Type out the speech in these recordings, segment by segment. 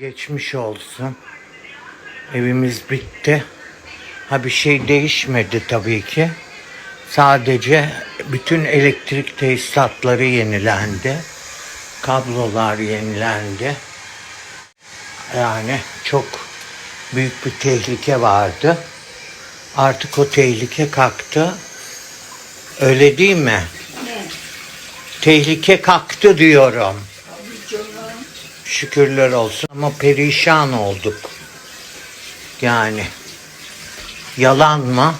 Geçmiş olsun. Evimiz bitti. Ha bir şey değişmedi tabii ki. Sadece bütün elektrik tesisatları yenilendi. Kablolar yenilendi. Yani çok büyük bir tehlike vardı. Artık o tehlike kalktı. Öyle değil mi? Ne? Tehlike kalktı diyorum. Şükürler olsun ama perişan olduk. Yani yalan mı?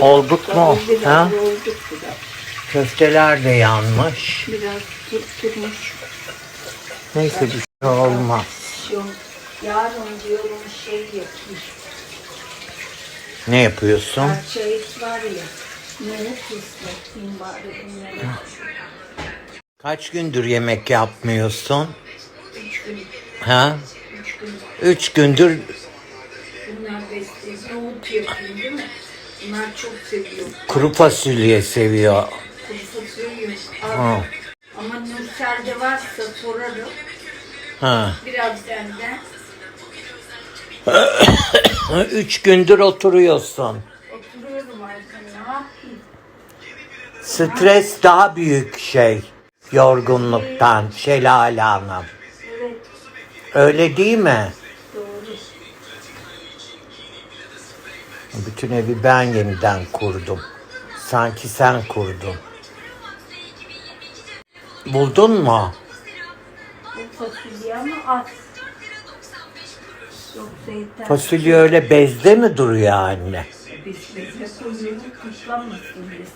Olduk mu? Biraz Ha? olduk biraz. Köfteler de yanmış. Biraz tutturmuş. Neyse bir şey olmaz. Yarın diyorum şey yapayım. Ne yapıyorsun? Parça et var ya. Nohut ıslatayım bari bunları. Kaç gündür yemek yapmıyorsun? Üç gün, Ha? üç gün. Üç gündür Bunlar besleyici. Nohut yapayım değil mi? Bunlar çok seviyor. kuru fasulye seviyor. Kuru fasulye. Ha. Ama Nursel'de varsa sorarım. Ha. Biraz benden. Üç gündür oturuyorsun. Oturuyorum yapayım? Stres daha büyük şey. Yorgunluktan Şelale Hanım. Evet Öyle değil mi? doğru. Bütün evi ben yeniden kurdum. Sanki sen kurdun. Buldun mu? Bu fasulye ama az. Yoksa yeter. Fasulye öyle bezde mi duruyor anne? Biz bezle koyuyoruz kuşlanmasın diye.